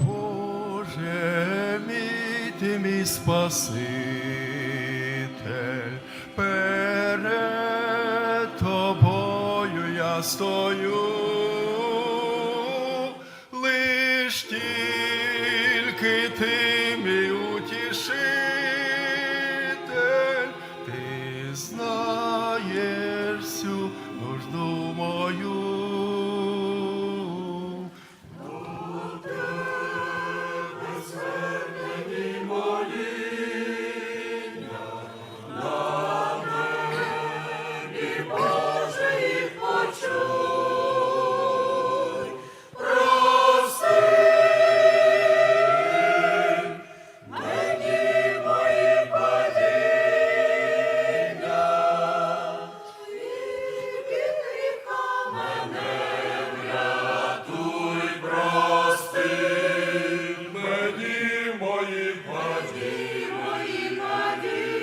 Боже, мій ти мій я стою, лиш тільки ти. Мої падіння. мої падіння,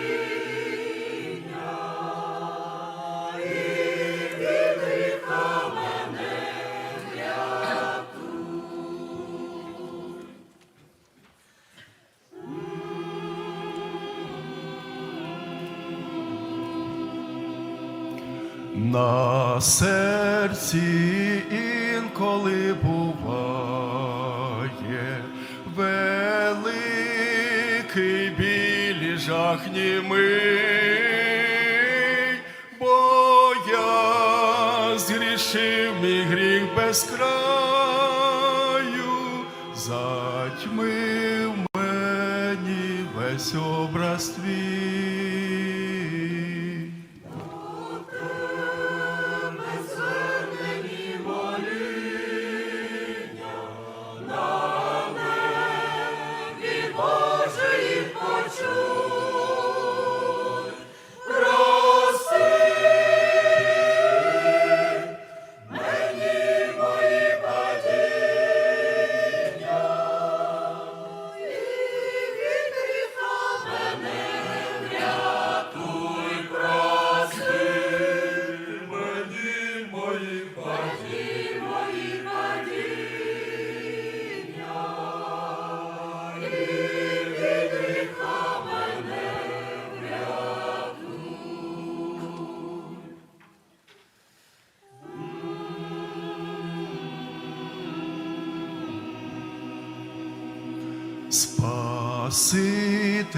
На серці інколи буває великий білі жах німий, бо я згрішив мій гріх без краю, затьмив мені весь образ твій.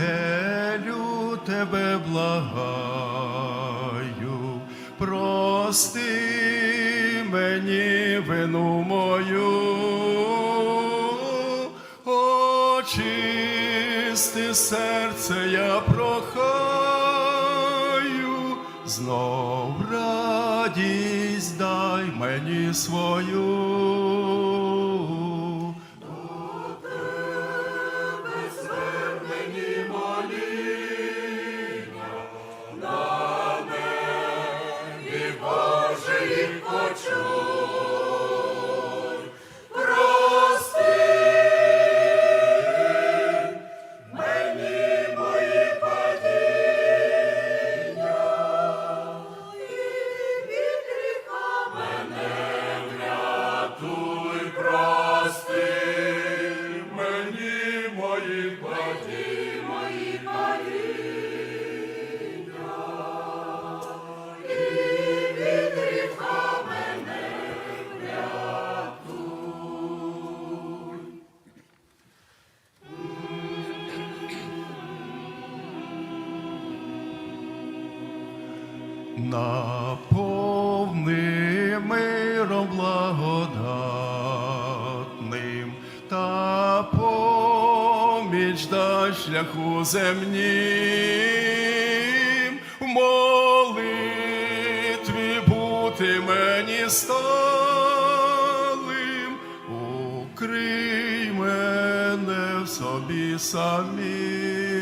Спасителю тебе благаю, прости мені вину мою, очисти серце я прохаю, знов радість дай мені свою. звернені моління наповни миром благодатним та поміч дай шляху земнім, в молитві бути мені сталим, укрий мене в собі самі.